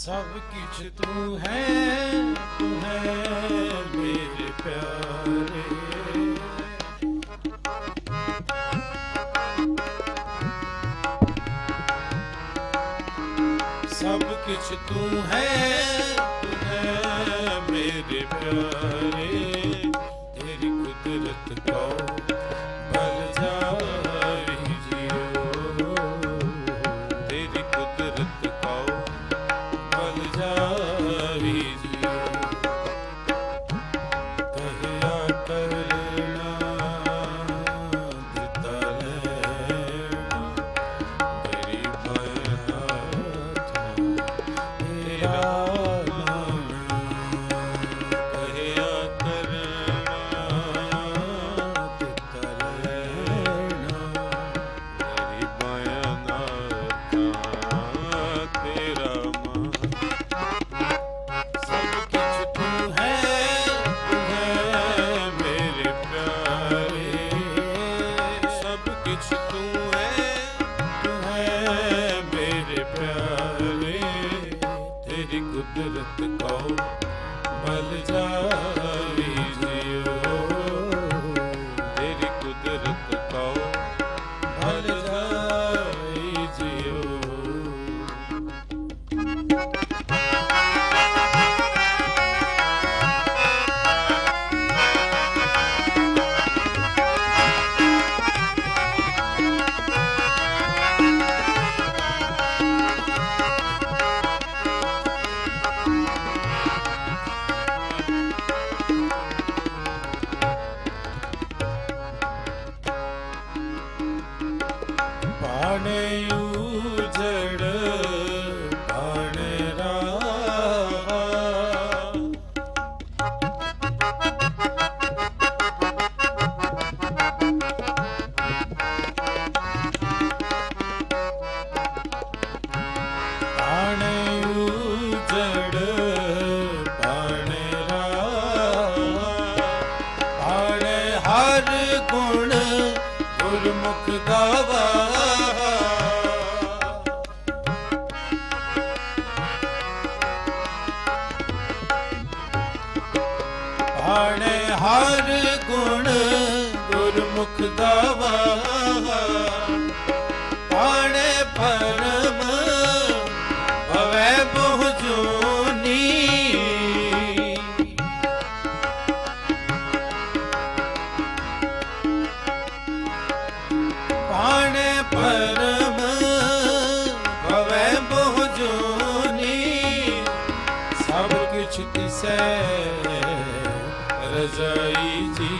ਸਭ ਕੁਝ ਤੂੰ ਹੈ ਤੂੰ ਹੈ ਮੇਰੇ ਪਿਆਰੇ। ਸਭ ਕੁਝ ਤੂੰ ਹੈ ਤੂੰ ਹੈ ਮੇਰੇ ਪਿਆਰੇ। ਹਰ ਗੁਣ ਗੁਰਮੁਖ ਗਾਵਾ। ਹਣੇ ਹਰ ਤਿਸੈ ਰਜ਼ਾਈ ਜੀ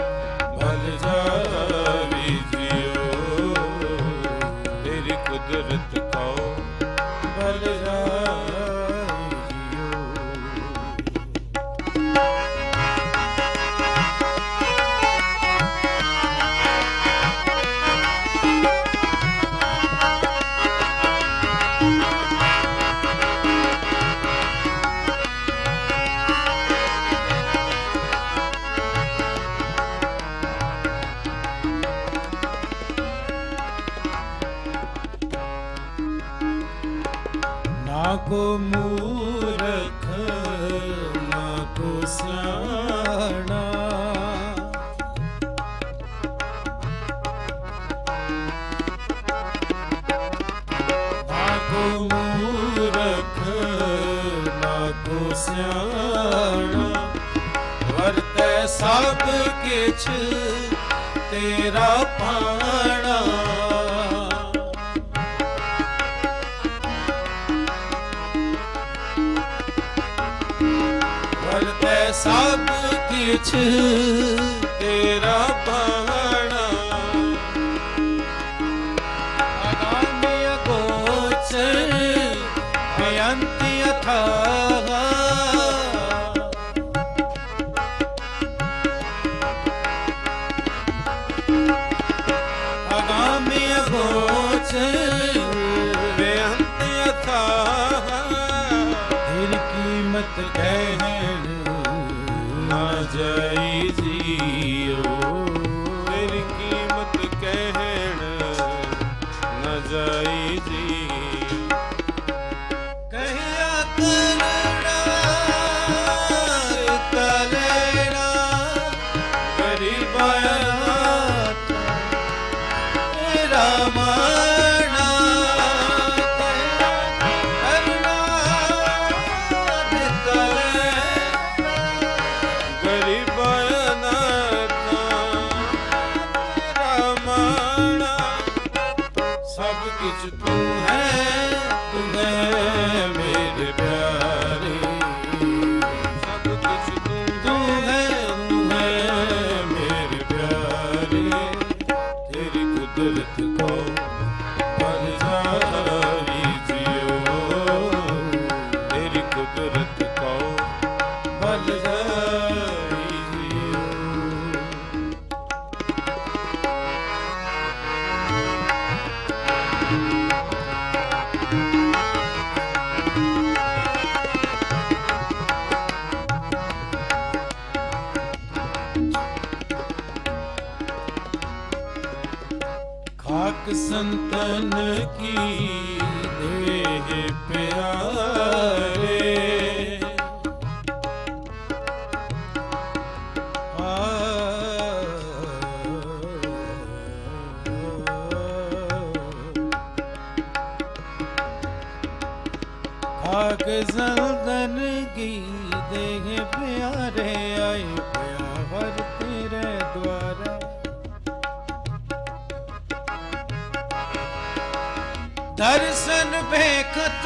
ਕੋ ਮੂਰਖ ਨਾ ਕੋ ਸਿਆਣਾ। ਨਾ ਕੋ ਮੂਰਖ ਨਾ ਕੋ ਸਿਆਣਾ। ਵਰਤੈ ਸਭ ਕਿਛ ਤੇਰਾ ਪਾਣਾ। ਸਭ ਕਿਛ ਤੇਰਾ ਪਾਣ ਮਨ ਕੀ ਦਰਸ਼ਨ ਭੇਖਤ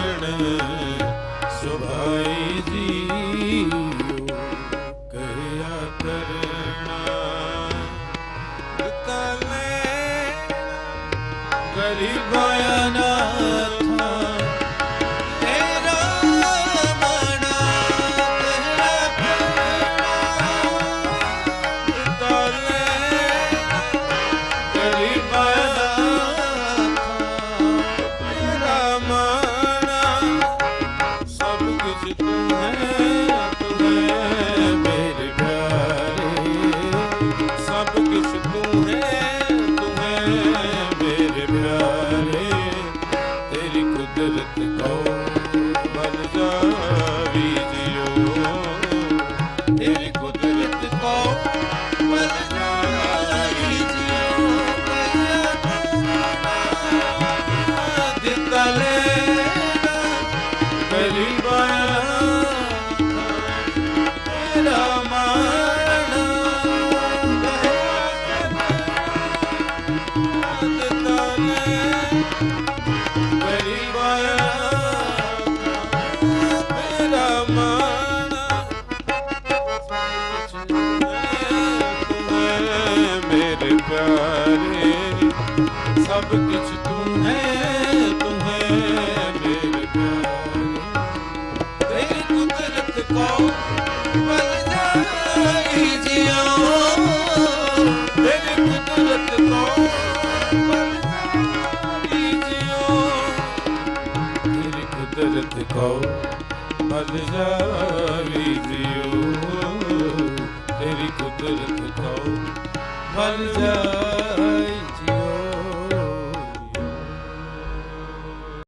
ਕੁਦਰਤ ਕੋ ਬਦ ਜਾਵੀ ਜਿਉ ਤੇਰੀ ਕੁਦਰਤ ਕੋ ਬਦ ਜਾਵੀ